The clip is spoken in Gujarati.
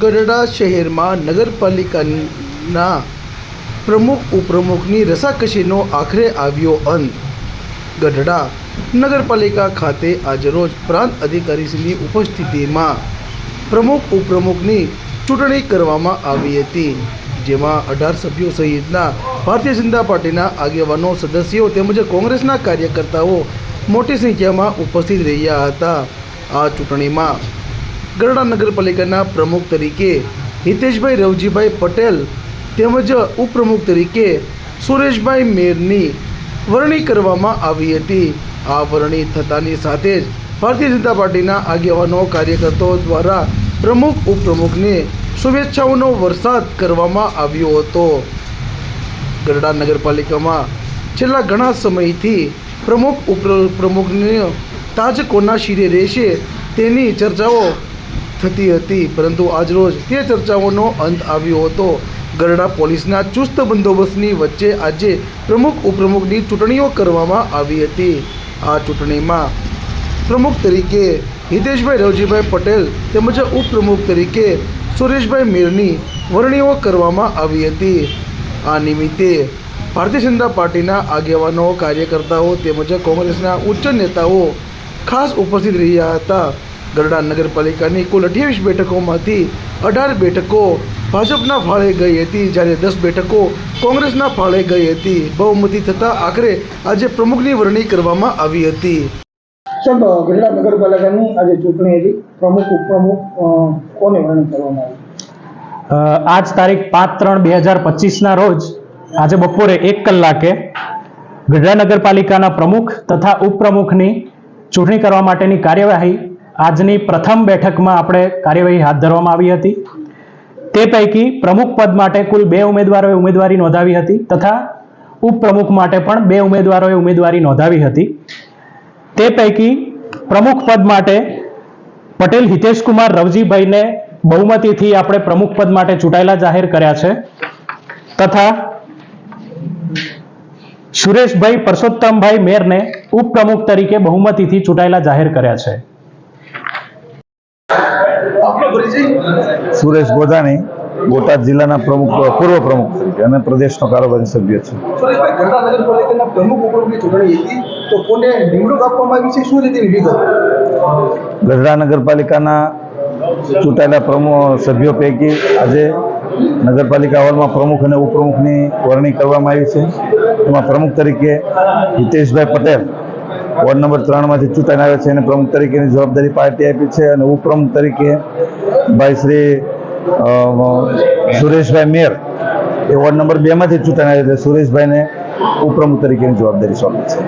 ગઢડા શહેરમાં નગરપાલિકાના પ્રમુખ, ઉપપ્રમુખની રસાકસીનો આખરે આવ્યો અંત. ગઢડા નગરપાલિકા ખાતે આજરોજ પ્રાંત અધિકારીશ્રીની ઉપસ્થિતિમાં પ્રમુખ, ઉપપ્રમુખની ચૂંટણી કરવામાં આવી હતી, જેમાં અઢાર સભ્યો સહિતના ભારતીય જનતા પાર્ટીના આગેવાનો, સદસ્યો તેમજ કોંગ્રેસના કાર્યકર્તાઓ મોટી સંખ્યામાં ઉપસ્થિત રહ્યા હતા આ ચૂંટણીમાં. ગરડા નગરપાલિકાના પ્રમુખ તરીકે હિતેશભાઈ રવજીભાઈ પટેલ તેમજ ઉપપ્રમુખ તરીકે સુરેશભાઈ મેરની વરણી કરવામાં આવી હતી. આ વરણી થતાની સાથે જ ભારતીય જનતા પાર્ટીના આગેવાનો, કાર્યકર્તાઓ દ્વારા પ્રમુખ, ઉપપ્રમુખને શુભેચ્છાઓનો વરસાદ કરવામાં આવ્યો હતો. ગરડા નગરપાલિકામાં છેલ્લા ઘણા સમયથી પ્રમુખ ઉપપ્રમુખને તાજ કોના શિરે રહેશે તેની ચર્ચાઓ થતી હતી, પરંતુ આજરોજ તે ચર્ચાઓનો અંત આવ્યો હતો. ગરડા પોલીસના ચુસ્ત બંદોબસ્તની વચ્ચે આજે પ્રમુખ ઉપપ્રમુખની ચૂંટણીઓ કરવામાં આવી હતી. આ ચૂંટણીમાં પ્રમુખ તરીકે હિતેશભાઈ રવજીભાઈ પટેલ તેમજ ઉપપ્રમુખ તરીકે સુરેશભાઈ મીરની વરણીઓ કરવામાં આવી હતી. આ નિમિત્તે ભારતીય જનતા પાર્ટીના આગેવાનો, કાર્યકર્તાઓ તેમજ કોંગ્રેસના ઉચ્ચ નેતાઓ ખાસ ઉપસ્થિત રહ્યા હતા. ગરડા નગરપાલિકાની કુલ અઠ્યાવીસ બેઠકોમાંથી અઢાર બેઠકો ભાજપના ફાળે ગઈ હતી. જ્યારે દસ બેઠકો કોંગ્રેસના ફાળે ગઈ હતી. બહુમતી થતાં આખરે આજે પ્રમુખની વરણી કરવામાં આવી હતી. સાહેબ ગઢડા નગરપાલિકાની આજે ચૂંટણી હતી. પ્રમુખ ઉપપ્રમુખ કોને વર્ણન કરવામાં આવી? આજ તારીખ પાંચ ત્રણ બે હજાર પચીસના રોજ આજે બપોરે એક કલાકે ગઢડા નગરપાલિકાના પ્રમુખ તથા ઉપપ્રમુખની ચૂંટણી કરવા માટેની કાર્યવાહી આજની પ્રથમ બેઠકમાં આપણે કાર્યવાહી હાથ ધરવામાં આવી હતી. તે પૈકી પ્રમુખ પદ માટે કુલ બે ઉમેદવારોએ ઉમેદવારી નોંધાવી હતી તથા ઉપપ્રમુખ માટે પણ બે ઉમેદવારોએ ઉમેદવારી નોંધાવી હતી. તે પૈકી પ્રમુખ પદ માટે પટેલ હિતેશકુમાર રવજીભાઈને બહુમતીથી આપણે પ્રમુખ પદ માટે ચૂંટાયેલા જાહેર કર્યા છે. તથા સુરેશભાઈ પરસોત્તમભાઈ મેરને ઉપપ્રમુખ તરીકે બહુમતીથી ચૂંટાયેલા જાહેર કર્યા છે. સુરેશ ગોધાણી બોટાદ જિલ્લાના પ્રમુખ પૂર્વ પ્રમુખ તરીકે અને પ્રદેશનો કારોબારી સભ્ય છે. ગઢડા નગરપાલિકાના ચૂંટાયેલા પ્રમુખ સભ્યો પૈકી આજે નગરપાલિકા હોલમાં પ્રમુખ અને ઉપપ્રમુખની વરણી કરવામાં આવી છે. એમાં પ્રમુખ તરીકે હિતેશભાઈ પટેલ વોર્ડ નંબર ત્રણમાંથી ચૂંટાઈને આવે છે. અને પ્રમુખ તરીકેની જવાબદારી પાર્ટી આપી છે અને ઉપપ્રમુખ તરીકે ભાઈ શ્રી સુરેશભાઈ મેર એ વોર્ડ નંબર બેમાંથી ચૂંટાઈને આવે છે. સુરેશભાઈને ઉપપ્રમુખ તરીકેની જવાબદારી સોંપી છે.